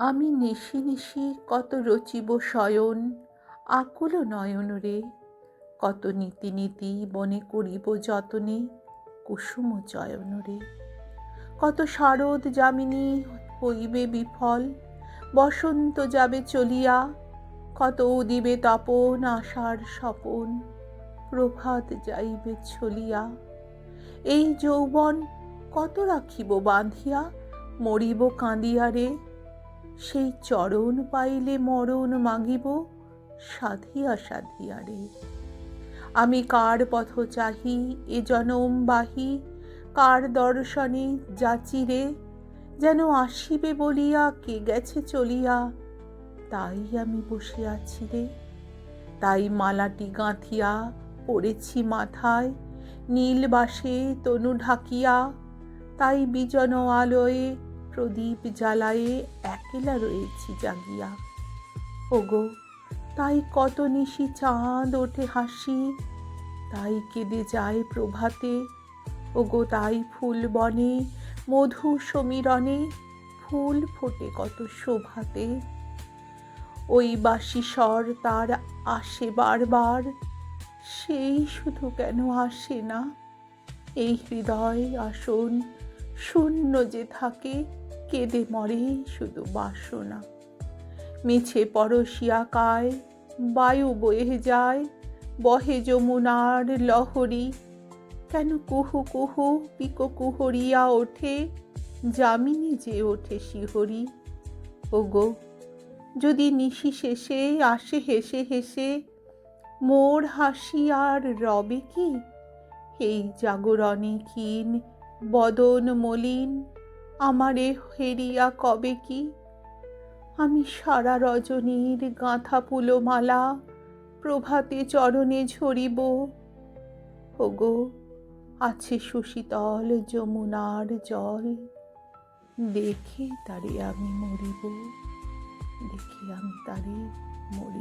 আমি নিশি নিশি কত রচিব শয়ন, আকুল নয়ন রে। কত নীতি নীতি বনে করিব যতনে কুসুম চয়ন রে। কত শারদ যামিনী হইবে বিফল, বসন্ত যাবে চলিয়া, কত উদিবে তপন আশার স্বপন, প্রভাত যাইবে ছলিয়া। এই যৌবন কত রাখিব বাঁধিয়া, মরিব কাঁদিয়া রে। সেই চরণ পাইলে মরণ মাগিব, সাধিয়া সাধিয়া রে। আমি কার পথ চাহি, এ জনম বাহি, কার দর্শনে যাচি রে? যেন আসিবে বলিয়া কে গেছে চলিয়া, তাই আমি বসে আছি রে। তাই মালাটি গাঁথিয়া পড়েছি মাথায়, নীল বাসে তনু ঢাকিয়া, তাই বিজন আলোয়ে প্রদীপ জ্বালায়ে একলা রয়েছি জাগিয়া। ওগো, তাই কত নিশি চাঁদ ওঠে হাসি, তাই কেঁদে যায় প্রভাতে। ওগো, তাই ফুল বনে, মধু সমীরণে, ফুল ফোটে কত শোভাতে। ওই বাসি স্বর তার আসে বারবার, সেই শুধু কেন আসে না? এই হৃদয় আসন শূন্য যে থাকে, কেঁদে মরে শুধু বাসনা। মিছে পরশিয়া কায় বায়ু বয়ে যায়, বহে যমুনার লহরী। কেন কুহু কুহু পিকো কুহরিয়া ওঠে, যামিনী যে ওঠে শিহরি। ওগো, যদি নিশি শেষে আসে হেসে হেসে, মোর হাসি আর রবে কি? এই জাগরণে ক্ষীণ বদন মলিন, আমারে হেরিয়া কবে কি? আমি সারা রজনীর গাঁথা পুলমালা প্রভাতে চরণে ঝরিব। ওগো, আছে সুশীতল যমুনার জল। দেখে তারে আমি মরিব। দেখে আমি তারে মরিব।